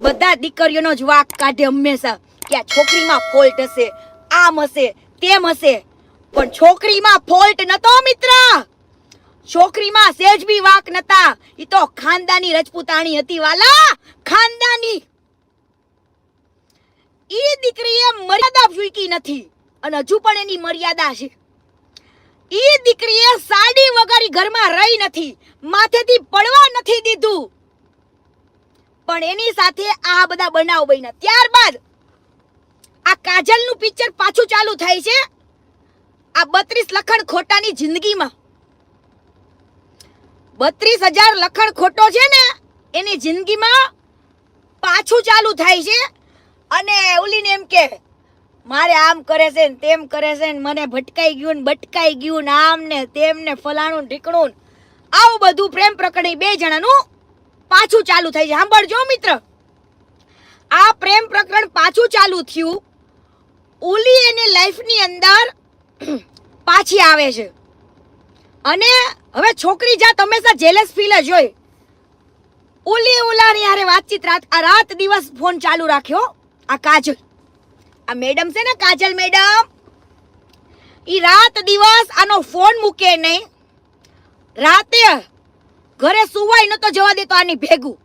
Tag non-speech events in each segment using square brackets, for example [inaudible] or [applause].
બધા દીકરીઓનો જ વાક કાઢે હંમેશા. કે આ છોકરીમાં ફોલ્ટ હશે, આમ હશે, તેમ હશે. પણ છોકરીમાં ફોલ્ટ નતો, મિત્ર. છોકરીમાં સેજ બી વાક નતા. એ તો ખાનદાની રજપૂતાણી હતી, વાલા. ખાનદાની. ઈ દીકરીએ મર્યાદા ફૂંકી નથી. અને હજુ પણ એની મર્યાદા છે. ઈ દીકરીએ સાડી વગર ઘરમાં રહી નથી. માથેથી પડવા નથી દીધું. પણ એની સાથે આ બધા બનાવ બન્યા. ત્યારબાદ આ કાજલનું પિક્ચર પાછું ચાલુ થાય છે. આ બત્રીસ લખણ ખોટાની જિંદગીમાં. બત્રીસ હજાર લખણ ખોટો છે ને, એની જિંદગીમાં પાછું ચાલુ થાય છે. અને ઓલીને એમ કે, મારે આમ કરે છે ને તેમ કરે છે ને મને ભટકાઈ ગયું ને ભટકાઈ ગયું ને આમ ને તેમ ને ફલાણું ઢીકણું આવું બધું પ્રેમ પ્રકરણી બે જણાનું પાછું ચાલુ થઈ છે સાંભળજો મિત્ર. આ પ્રેમ પ્રકરણ પાછું ચાલુ થયું. ઓલી એની લાઈફની અંદર [clears throat] પાછી આવે છે. અને હવે છોકરી જાત હંમેશા જેલેસ ફીલ જ હોય. ઓલી ઓલાની હારે વાતચીત રાત આ રાત દિવસ ફોન ચાલુ રાખ્યો. આ કાજલ. આ મેડમ છે ને કાજલ મેડમ? ઈ રાત દિવસ આનો ફોન મૂકે નહીં. રાતે ઘરે સુવાય નતો જવા દેતો આની ભેગું.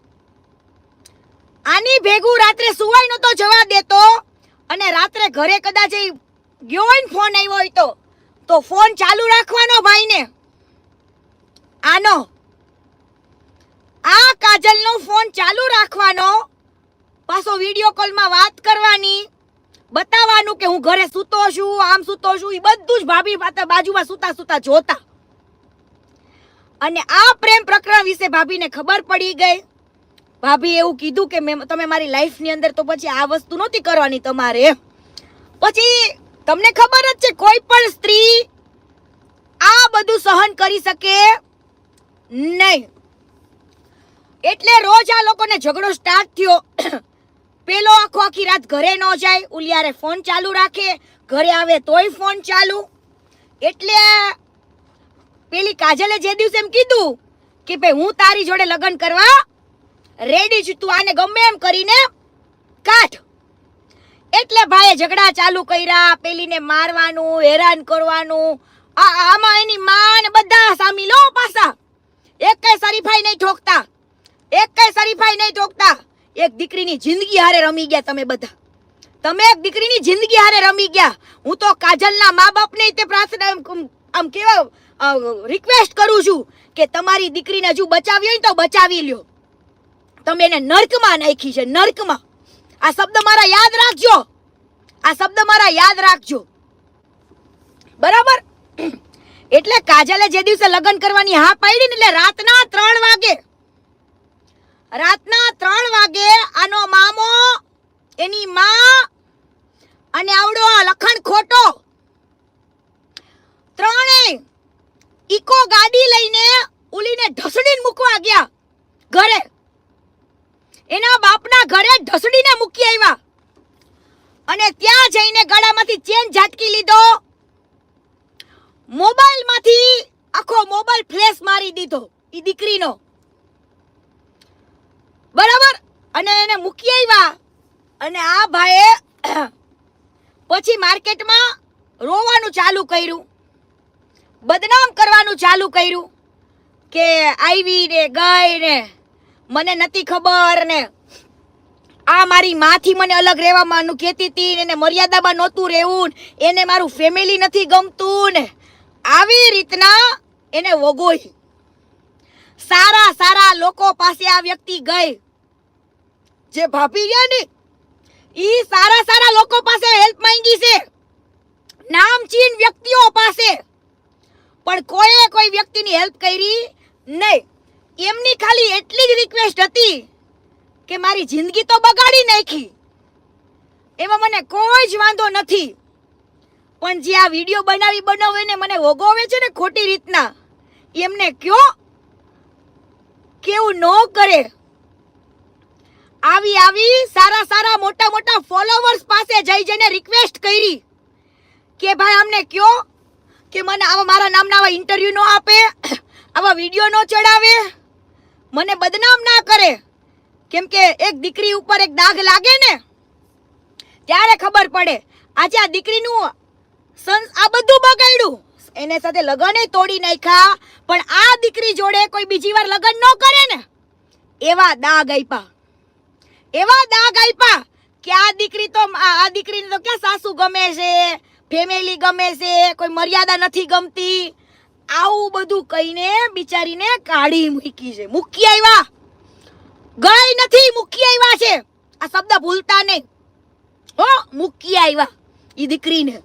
આની ભેગું રાત્રે સુવાય નતો જવા દેતો અને રાત્રે ઘરે કદાચ એ ગયો હોય ને ફોન આવ્યો હોય તો તો ફોન ચાલુ રાખવાનો ભાઈને. આનો. આ કાજલનો ફોન ચાલુ રાખવાનો. પાછો વીડિયો કોલમાં વાત કરવાની. બતાવવાનું કે હું ઘરે સૂતો છું, આમ સૂતો છું એ બધું જ ભાભી બાજુમાં સૂતા સૂતા જોતા. અને આ પ્રેમ પ્રકરણ વિશે ભાભીને ખબર પડી ગઈ. ભાભી એવું કીધું કે મેં તમે મારી લાઈફની અંદર તો પછી આ વસ્તુ નહોતી કરવાની તમારે. પછી તમને ખબર જ છે, કોઈ પણ સ્ત્રી આ બધું સહન કરી શકે નહીં. એટલે રોજ આ લોકોને ઝઘડો સ્ટાર્ટ થયો. પેલો આખો આખી રાત ઘરે ન જાય, ઉલિયારે ફોન ચાલુ રાખે, ઘરે આવે તોય ફોન ચાલુ. એટલે પેલી કાજલે જે દિવસે એમ કીધું કે ભાઈ હું તારી જોડે લગ્ન કરવા રેડી છું, તું આને ગમે એમ કરીને કાઢ. એટલે ભાઈએ ઝઘડા ચાલુ કર્યા, પેલીને મારવાનું, હેરાન કરવાનું. આ આમાં એની માન બધા સામી લો પાસા એક કઈ શરીફાઈ નહીં ઠોકતા. એક કઈ શરીફાઈ નહીં ઠોકતા. એક દીકરીની જિંદગી હારે રમી ગયા તમે બધા. તમે એક દીકરીની જિંદગી હારે રમી ગયા. હું તો કાજલના મા બાપને તે પ્રાર્થના આમ કેવા રિક્વેસ્ટ કરું છું કે તમારી દીકરીને હજુ બચાવી હોય તો બચાવી લ્યો. તમે એને નર્કમાં નાખી છે, નર્કમાં. આ શબ્દ મારા યાદ રાખજો. આ શબ્દ મારા યાદ રાખજો. બરાબર? એટલે કાજલે જે દિવસે લગ્ન કરવાની હા પાડી ને એટલે રાતના ત્રણ વાગે, રાતના ત્રણ વાગે આનો મામો, એની મા અને આવડો લખણ ખોટો. ત્રણેય ઈકો ગાડી લઈને ઉલીને ઢસડીને મૂકવા ગયા. ઘરે. એના બાપના ઘરે ઢસડીને મૂકી આવ્યા. અને ત્યાં જઈને ગળામાંથી ચેન ઝાટકી લીધો. મોબાઈલમાંથી આખો મોબાઈલ ફ્લેશ મારી દીધો એ દીકરીનો. બરાબર? અને એને મૂકી આવ્યા. અને આ ભાઈએ પછી માર્કેટમાં રોવાનું ચાલુ કર્યું. બદનામ કરવાનું ચાલુ કર્યું કે આવી ને, ગઈ ને, મને નથી ખબર ને. આ મારી માથી મને અલગ રહેવામાં કહેતી હતી ને એને મર્યાદામાં નહોતું રહેવું એને મારું ફેમિલી નથી ગમતું ને. આવી રીતના એને વગોઈ. સારા સારા લોકો પાસે આ વ્યક્તિ ગઈ. જે ભાભી ગયા ને એ સારા સારા લોકો પાસે હેલ્પ માંગી છે. નામચીન વ્યક્તિઓ પાસે. પણ કોઈએ કોઈ વ્યક્તિની હેલ્પ કરી નહીં. એમની ખાલી એટલી જ રિક્વેસ્ટ હતી કે મારી જિંદગી તો બગાડી નાખી. એમાં મને કોઈ જ વાંધો નથી. પણ જે આ વીડિયો બનાવી બનાવીને મને વોગોવે છે ને ખોટી રીતના, એમને કયો? કેવું ન કરે. આવી આવી સારા સારા મોટા મોટા ફોલોવર્સ પાસે જઈ જઈને રિક્વેસ્ટ કરી કે ભાઈ, અમને કયો? કે મને આવા મારા નામના આવા ઇન્ટરવ્યુ નો આપે, [coughs] આવા વીડિયો નો ચડાવે. મને બદનામ ના કરે. કેમ કે એક દીકરી ઉપર એક દાગ લાગે ને, ત્યારે ખબર પડે. આજે આ દીકરીનું સંસ, આ બધું બગાડ્યું. એને સાથે લગ્ન તોડી નાખ્યા. પણ આ દીકરી જોડે કોઈ બીજી વાર લગ્ન ન કરે ને, એવા દાગ આપ્યા એવા દાગ આપ્યા કે આ દીકરી તો, આ દીકરીને તો ક્યાં સાસુ ગમે છે? ફેમિલી ગમે છે, કોઈ મર્યાદા નથી ગમતી. આવું બધું કહીને બિચારીને કાઢી મૂકી છે. મૂકી આવ્યા ગઈ નથી, મૂકી આવ્યા છે. આ શબ્દ ભૂલતા નહીં. હો, મૂકી આવ્યા એ દીકરીને.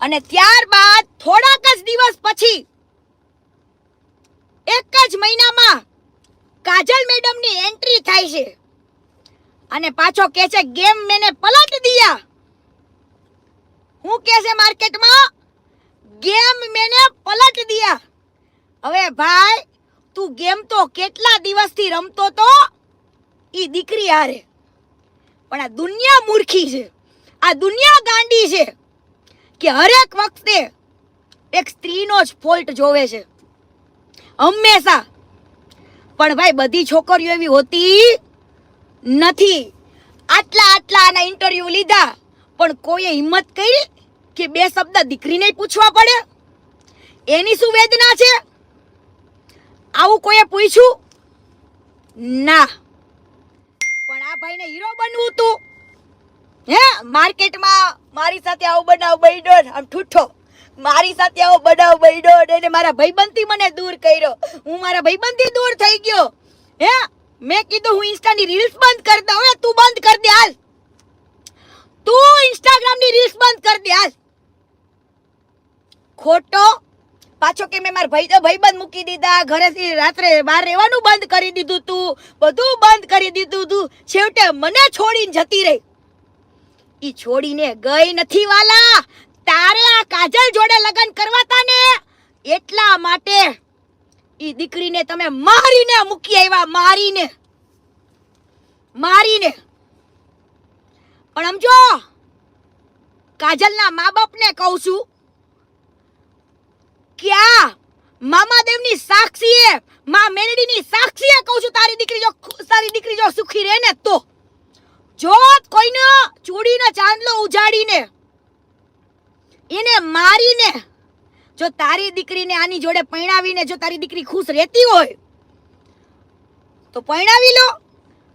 અને ત્યારબાદ થોડાક જ દિવસ પછી, એક જ મહિનામાં કાજલ મેડમની એન્ટ્રી થાય છે. અને પાછો કે છે, ગેમ મેને પલટ દિયા. હું કે માર્કેટમાં? ગેમ મેને પલટ દિયા. હવે ભાઈ, તું ગેમ તો કેટલા દિવસથી રમતો તો? ઈ દીકરી હારે. પણ આ દુનિયા મૂર્ખી છે. આ દુનિયા ગાંડી છે કે હરેક વખતે એક સ્ત્રીનો જ ફોલ્ટ જોવે છે. હંમેશા. પણ ભાઈ, બધી છોકરીઓ એવી હોતી નથી. આટલા આટલા આના ઇન્ટરવ્યૂ લીધા, પણ કોઈએ હિંમત કરી? કે બે શબ્દ દીકરીને પૂછવા પડે? એની શું વેદના છે? આવું કોઈએ પૂછ્યું? ના. પણ આ ભાઈને હીરો બનવું તું. હે? માર્કેટમાં મારી સાથે આવો બનાવ બન્યો આમ ઠૂઠો. મારી સાથે આવો બનાવ બન્યો એને મારા ભાઈબંધથી મને દૂર કર્યો. હું મારા ભાઈબંધથી દૂર થઈ ગયો. હે? મેં કીધું હું ઇન્સ્ટાની રીલ્સ બંધ કરી દઉં. તું બંધ કરી દે હાલ. તું ઇન્સ્ટાગ્રામની રીલ્સ બંધ કરી દે હાલ. ખોટો. પાછો કે મેં મારા ભાઈ ભાઈબંધ મૂકી દીધા. ઘરેથી રાત્રે બહાર રહેવાનું બંધ કરી દીધું તું. બધું બંધ કરી દીધું તું. છેવટે મને છોડીને જતી રહી. ઈ છોડીને ગઈ નથી વાલા. તારે આ કાજલ જોડે લગ્ન કરવાતા ને? એટલા માટે ઈ દીકરીને તમે મારીને મૂકી આવ્યા, મારીને. મારીને. પણ સમજો, કાજલના મા બાપને કહું છું કે આ મામાદેવની સાક્ષીએ, મા મેલડીની સાક્ષીએ કહું છું, તારી દીકરી જો તારી દીકરી જો સુખી રહે ને તો. જો કોઈને ચૂડીનો ચાંદલો ઉજાડીને, એને મારીને, જો તારી દીકરીને આની જોડે પરણાવીને જો તારી દીકરી ખુશ રહેતી હોય, તો પરણાવી લો.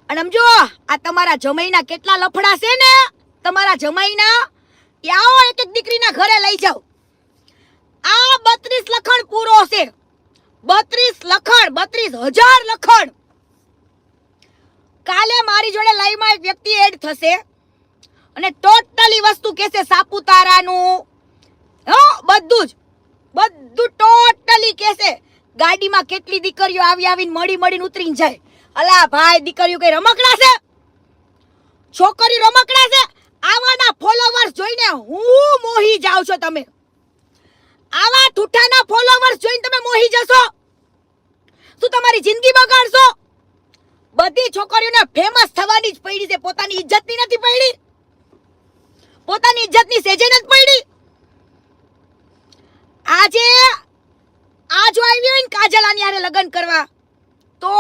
અને સમજો આ તમારા જમાઈના કેટલા લફડા છે ને? તમારા જમાઈના આવો એક એક દીકરીના ઘરે લઈ જાઓ. આ બત્રીસ લખણ પૂરો છે. બત્રીસ લખણ, બત્રીસ હજાર લખણ. કાલે મારી જોડે લાઈવમાં એક વ્યક્તિ એડ થશે. અને ટોટલી વસ્તુ કહેશે સાપુતારાનું. હો, બધું જ. બધું ટોટલી કહેશે. ગાડીમાં કેટલી દીકરીઓ આવી આવીને મળી મળીને ઉતરીને જાય. અલા ભાઈ, દીકરીઓ કઈ રમકડા છે? છોકરી રમકડા છે? આવાના ફોલોવર્સ જોઈને હું મોહી જાવ છો તમે. આવા ઠૂઠાના ફોલોવર્સ જોઈને તમે મોહી જશો? શું તમારી જિંદગી બગાડશો? બધી છોકરીઓને ફેમસ થવાની જ પડી છે. પોતાની ઇજ્જતની નથી પડી. પોતાની ઇજ્જતની સેજે નથી પડી. આજે આ જો આવી હોય ને કાજલ આની લગ્ન કરવા, તો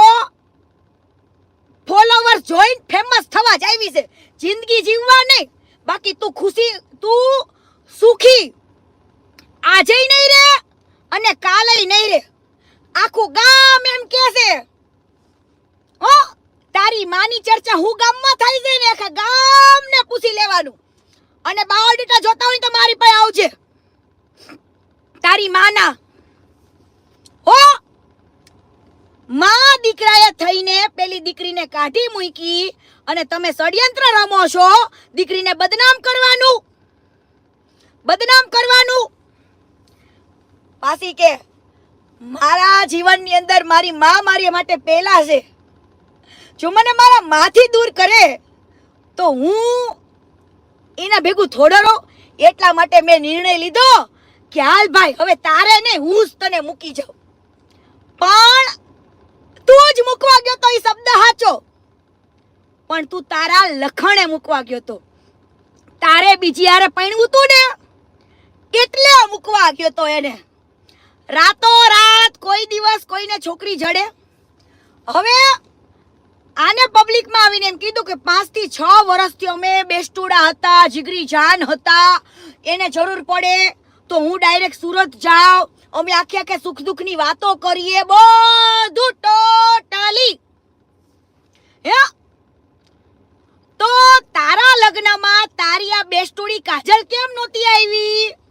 ફોલોવર્સ જોઈન ફેમસ થવા જ આવી છે. જિંદગી જીવવા નહીં. બાકી તું ખુશી, તું સુખી. આજે નહીં રે અને કાલે નહીં રે. આખું ગામ એમ કે છે. હો, તારી માની ચર્ચા હું ગામમાં થઈ છે ને આખા ગામને પૂછી લેવાનું. અને બાયોડેટા જોતા હોય તો મારી પાસે આવજે. તારી માના. હો, માં દીકરાએ થઈને પેલી દીકરીને કાઢી મૂકી અને તમે ષડયંત્ર રમો છો, દીકરીને બદનામ કરવાનું. બદનામ કરવાનું. પાછી કે મારા જીવનની અંદર મારી માં મારી માટે પહેલા છે. જો મને મારા માથી દૂર કરે, તો હું એના ભેગું થોડો રહો. એટલા માટે મેં નિર્ણય લીધો કે હાલ ભાઈ, હવે તારે નહીં, હું જ તને મૂકી જાઉં. પણ તું જ મૂકવા ગયો તો એ શબ્દ સાચો. પણ તું તારા લખણે મૂકવા ગયો તો. તારે બીજી હારે પૈણવું તું ને? એટલે મૂકવા ગયો તો એને? રાતો રાત કોઈ દિવસ કોઈને છોકરી જડે? હવે આને પબ્લિકમાં આવીને એમ કીધું કે પાંચથી છ વર્ષથી અમે બેસ્ટુડા હતા, જીગરી જાન હતા, એને જરૂર પડે તો હું ડાયરેક્ટ સુરત જાઉં. અમે આખે આખે સુખ દુઃખની વાતો કરીએ, બધું ટોટલી હે? તો તારા લગ્નમાં તારી આ બેસ્ટુડી કાજલ કેમ નહોતી આવી?